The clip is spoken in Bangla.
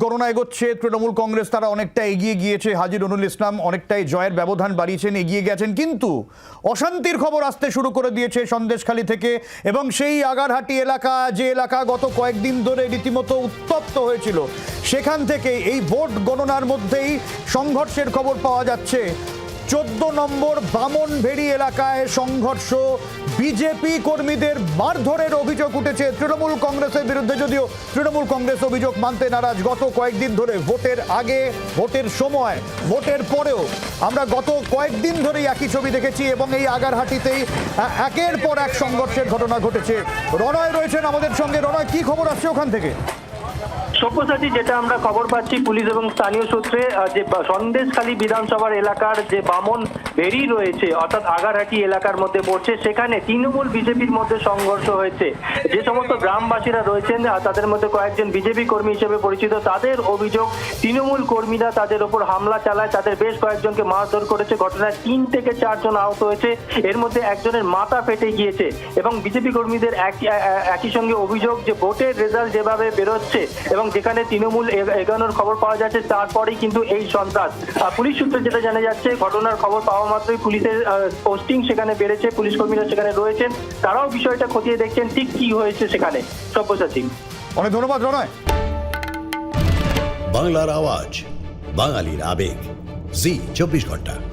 গণনা এগোচ্ছে, তৃণমূল কংগ্রেস তারা অনেকটা এগিয়ে গিয়েছে হাজি নুরুল ইসলাম অনেকটাই জয়ের ব্যবধান বাড়িয়েছেন, এগিয়ে গেছেন, কিন্তু অশান্তির খবর আসতে শুরু করে দিয়েছে সন্দেশখালী থেকে এবং সেই আগারহাটি এলাকা, যে এলাকা গত কয়েকদিন ধরে রীতিমতো উত্তপ্ত হয়েছিল, সেখান থেকে এই ভোট গণনার মধ্যেই সংঘর্ষের খবর পাওয়া যাচ্ছে। চোদ্দ নম্বর বামনভেড়ি এলাকায় সংঘর্ষ। বিজেপি কর্মীদের মারধরের অভিযোগ উঠেছে তৃণমূল কংগ্রেসের বিরুদ্ধে। যদিও তৃণমূল কংগ্রেস অভিযোগ মানতে নারাজ গত কয়েকদিন ধরে। ভোটের আগে, ভোটের সময়, ভোটের পরেও আমরা গত কয়েকদিন ধরেই একই ছবি দেখেছি এবং এই আগারহাটিতেই একের পর এক সংঘর্ষের ঘটনা ঘটেছে। রনয় রয়েছেন আমাদের সঙ্গে। রনয় কি খবর আসছে ওখান থেকে? সব্যসাচী, যেটা আমরা খবর পাচ্ছি পুলিশ এবং স্থানীয় সূত্রে যে সন্দেশখালী বিধানসভার এলাকার যে বামন ভেরি রয়েছে, অর্থাৎ আগারহাটি এলাকার মধ্যে পড়ছে। সেখানে তৃণমূল বিজেপির মধ্যে সংঘর্ষ হয়েছে। যে সমস্ত গ্রামবাসীরা রয়েছেন তাদের মধ্যে কয়েকজন বিজেপি কর্মী হিসেবে পরিচিত, তাদের অভিযোগ তৃণমূল কর্মীরা তাদের ওপর হামলা চালায়। তাদের বেশ কয়েকজনকে মারধর করেছে। ঘটনায় তিন থেকে চারজন আহত হয়েছে। এর মধ্যে একজনের মাথা ফেটে গিয়েছে এবং বিজেপি কর্মীদের একই সঙ্গে অভিযোগ যে ভোটের রেজাল্ট যেভাবে বেরোচ্ছে এবং যেখানে তৃণমূল এগানোর খবর পাওয়া যাচ্ছে, তারপরেই কিন্তু এই সন্ত্রাস। পুলিশ সূত্রে যেটা জানা যাচ্ছে, ঘটনার খবর পাওয়া মাত্রই পুলিশের পোস্টিং সেখানে বেড়েছে পুলিশ কর্মীরা সেখানে রয়েছেন। তারাও বিষয়টা খতিয়ে দেখছেন ঠিক কি হয়েছে সেখানে। সব্যসাচী। অনেক ধন্যবাদ রনয়। বাংলার আওয়াজ বাঙালির আবেগ। জি চব্বিশ ঘণ্টা।